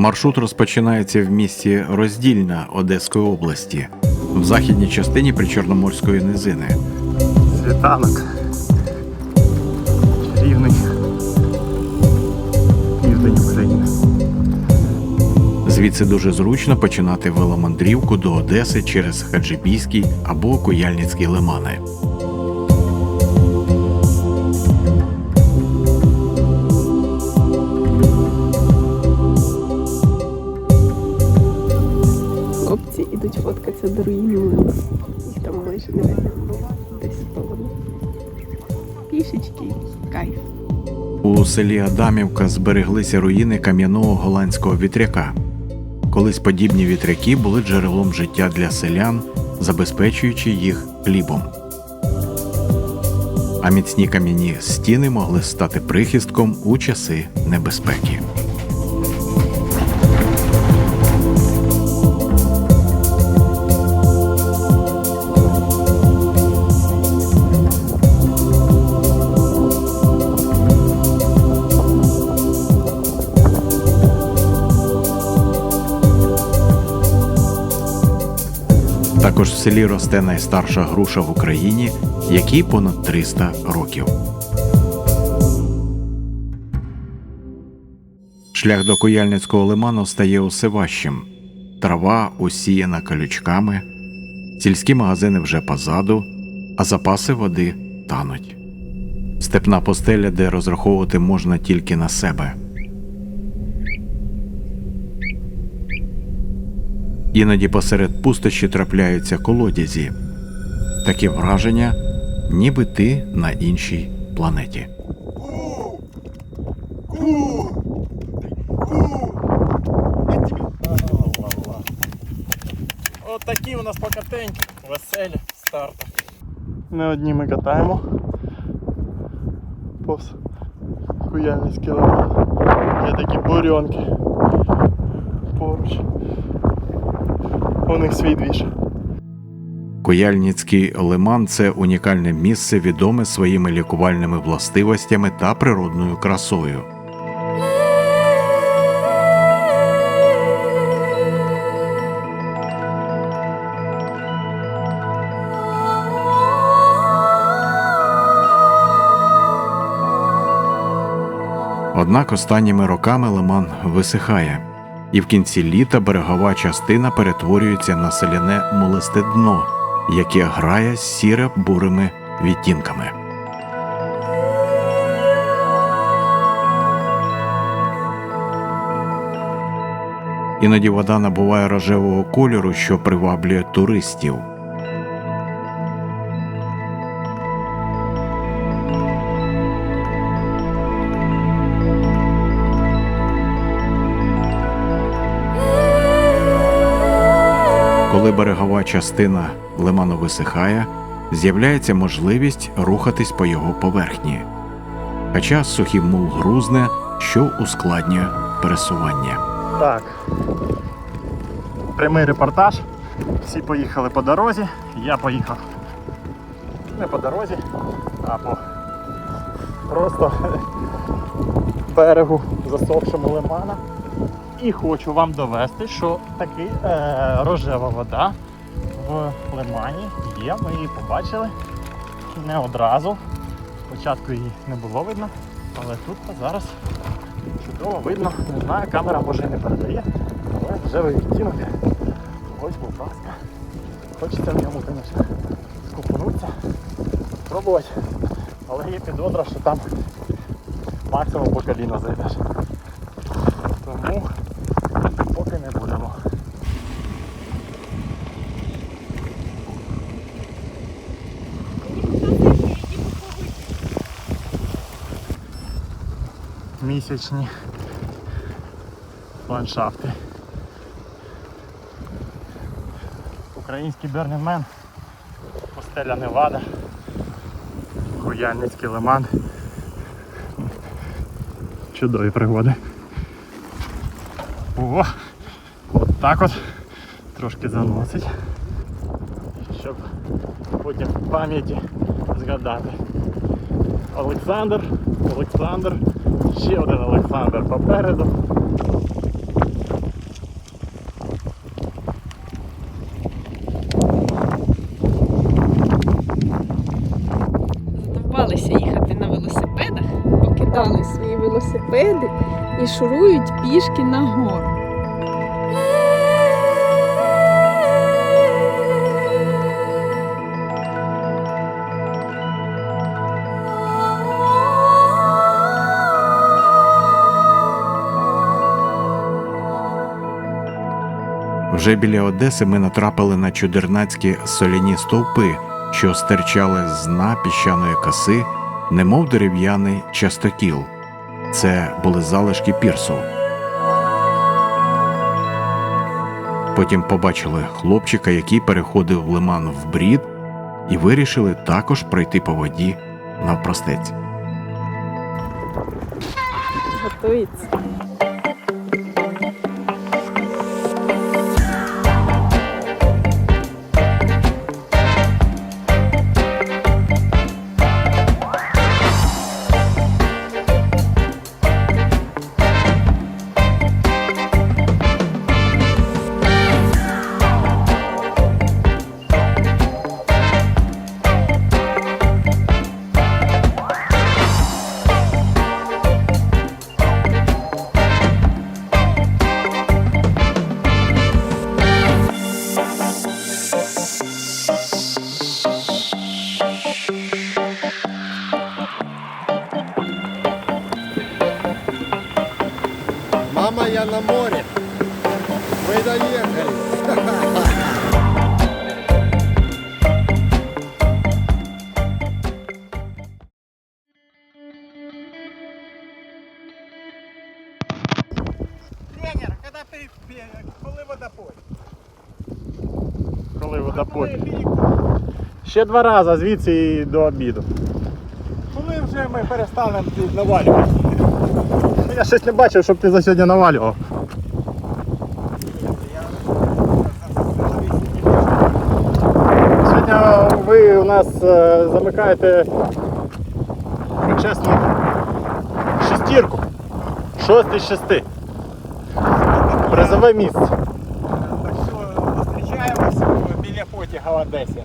Маршрут розпочинається в місті Роздільна Одеської області, в західній частині Причорноморської низини. Світанок. Чарівний. Південь України. Звідси дуже зручно починати веломандрівку до Одеси через Хаджибійський або Куяльницький лимани. Млина. Їх там майже не видно. Десь сторону. Пішечки, кайф. У селі Адамівка збереглися руїни кам'яного голландського вітряка. Колись подібні вітряки були джерелом життя для селян, забезпечуючи їх хлібом. А міцні кам'яні стіни могли стати прихистком у часи небезпеки. Також в селі росте найстарша груша в Україні, якій понад 300 років. Шлях до Куяльницького лиману стає усе важчим. Трава усіяна колючками, сільські магазини вже позаду, а запаси води тануть. Степна постеля, де розраховувати можна тільки на себе. Іноді посеред пустощі трапляються колодязі. Таке враження, ніби ти на іншій планеті. От такі у нас покатеньки, веселі старти. Не одні ми катаємо. Повз Куяльницький лиман. Є такі бурьонки. Поруч. У них свій двіж. Куяльницький лиман це унікальне місце, відоме своїми лікувальними властивостями та природною красою. Однак останніми роками лиман висихає, і в кінці літа берегова частина перетворюється на селяне молисте дно, яке грає сіре бурими відтінками. Іноді вода набуває рожевого кольору, що приваблює туристів. Коли берегова частина лиману висихає, з'являється можливість рухатись по його поверхні. Хоча сухий мул грузне, що ускладнює пересування. Так. Прямий репортаж. Всі поїхали по дорозі. Я поїхав не по дорозі, а по просто берегу засохшому лимана. І хочу вам довести, що таки е, рожева вода в лимані є. Ми її побачили не одразу. Спочатку її не було видно, але тут зараз чудово видно. Не знаю, камера може і не передає, але рожевий відтінок. Ось, будь ласка. Хочеться в ньому, звісно, скупнутися, спробувати. Але є підозра, що там максимум по коліна зайдеш. Місячні ландшафти. Український Бернінмен, Постеля Невада, Хуяльницький лиман. Чудові пригоди. О, от так от трошки заносить. Щоб потім в пам'яті згадати. Олександр, Олександр, Ще один Олександр попереду. Задовбалися їхати на велосипедах, покидали свої велосипеди і шурують пішки на гору. Вже біля Одеси ми натрапили на чудернацькі соляні стовпи, що стирчали з дна піщаної коси, немов дерев'яний частокіл. Це були залишки пірсу. Потім побачили хлопчика, який переходив лиман в брід, і вирішили також пройти по воді навпростець. Готується. Я на море. Мы доехали. Тренер, когда ты, коли водопой? Коли водопой. Коли? Ще два рази звідси і до обіду. Коли вже ми перестанемо навалювати? Я щось не бачив, щоб ти за сьогодні навалював. Сьогодні ви у нас е, замикаєте почесну шестірку. Шосте з шести. Призове місце. Так що зустрічаємось біля потяга в Одесі.